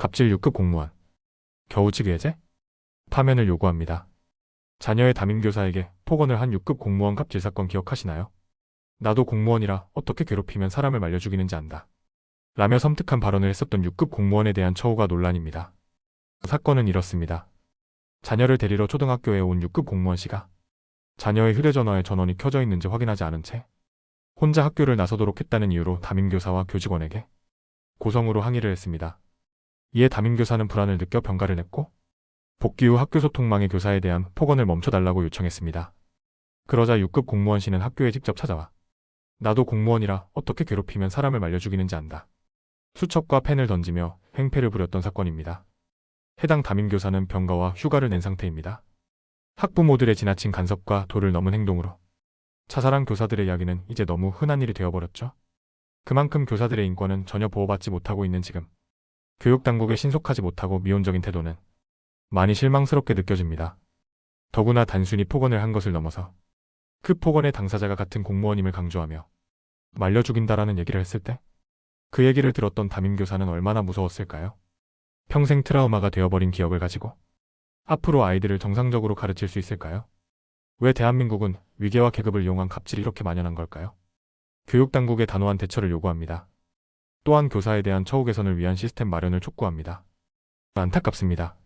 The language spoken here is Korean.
갑질 6급 공무원. 겨우치기 해제? 파면을 요구합니다. 자녀의 담임교사에게 폭언을 한 6급 공무원 갑질 사건 기억하시나요? 나도 공무원이라 어떻게 괴롭히면 사람을 말려 죽이는지 안다. 라며 섬뜩한 발언을 했었던 6급 공무원에 대한 처우가 논란입니다. 사건은 이렇습니다. 자녀를 데리러 초등학교에 온 6급 공무원 씨가 자녀의 휴대전화에 전원이 켜져 있는지 확인하지 않은 채 혼자 학교를 나서도록 했다는 이유로 담임교사와 교직원에게 고성으로 항의를 했습니다. 이에 담임교사는 불안을 느껴 병가를 냈고 복귀 후 학교 소통망의 교사에 대한 폭언을 멈춰달라고 요청했습니다. 그러자 6급 공무원 씨는 학교에 직접 찾아와 나도 공무원이라 어떻게 괴롭히면 사람을 말려 죽이는지 안다. 수첩과 펜을 던지며 행패를 부렸던 사건입니다. 해당 담임교사는 병가와 휴가를 낸 상태입니다. 학부모들의 지나친 간섭과 도를 넘은 행동으로 자살한 교사들의 이야기는 이제 너무 흔한 일이 되어버렸죠. 그만큼 교사들의 인권은 전혀 보호받지 못하고 있는 지금 교육당국의 신속하지 못하고 미온적인 태도는 많이 실망스럽게 느껴집니다. 더구나 단순히 폭언을 한 것을 넘어서 그 폭언의 당사자가 같은 공무원임을 강조하며 말려 죽인다라는 얘기를 했을 때 그 얘기를 들었던 담임교사는 얼마나 무서웠을까요? 평생 트라우마가 되어버린 기억을 가지고 앞으로 아이들을 정상적으로 가르칠 수 있을까요? 왜 대한민국은 위계와 계급을 이용한 갑질이 이렇게 만연한 걸까요? 교육당국의 단호한 대처를 요구합니다. 또한 교사에 대한 처우 개선을 위한 시스템 마련을 촉구합니다. 안타깝습니다.